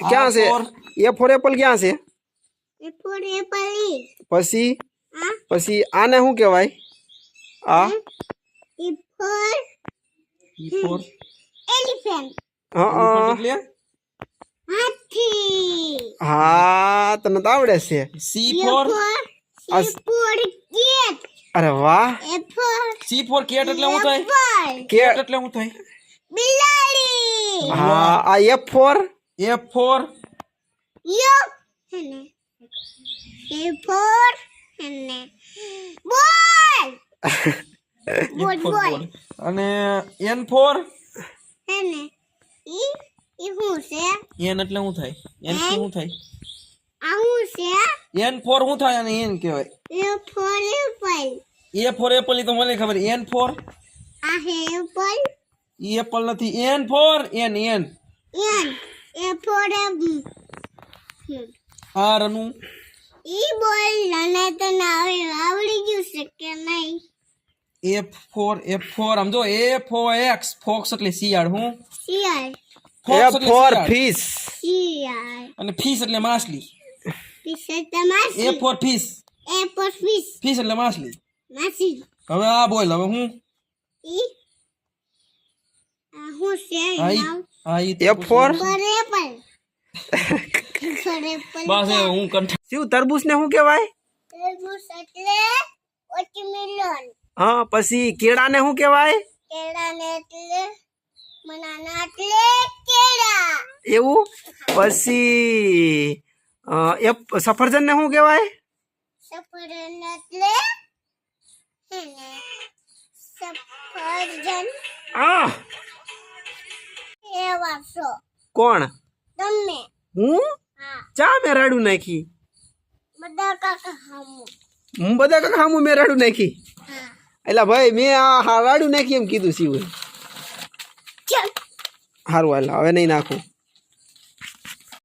हाँ, क्या से ये फोर एप्पल क्या से पसी आ? हाँ। पसी आने हूँ क्या भाई आ हाँ तो अरे वाह सी फोर केट बिल्ली हाँ आ ये फोर a4 यो है ना a4 न ने बोल बोल और n4 है ना ई ईहू से n એટલે હું થાય n શું હું થાય આ હું છે n4 શું થાય અન એન કહેવાય a4 એપલ a4 એપલ તો મને ખબર n4 આ હે એપલ ઈ એપલ નથી n4 n n n આવડી ગયું છે કે નહીં F for F for સમજો F ફોક્સ એટલે શિયાળ હું શિયાળ F for fish અને ફિશ એટલે માછલી ફિશ એટલે માછલી F for fish F fish એટલે માછલી માછલી હવે આ બોલ હવે હું ઈ આ હું શેર નામ આ ઈ F for બસ હું કંઠા શું તરબૂચ ને શું કહેવાય તરબૂચ એટલે વોટરમેલન હા પછી કેળા ને શું કહેવાય કેળા ને એટલે બનાના એટલે કેળા એવું પછી એ સફરજન ને શું કહેવાય સફરજન એટલે સફરજન આ એ વાસો કોણ તમને હું ચા મેં રાડું નાખી બધા કાકા હામું હું બધા કાકા હામું મેં રાડું નાખી એટલે ભાઈ મેં આ રાડું નાખી એમ કીધું સીવું સારું હાલ હવે નહીં નાખું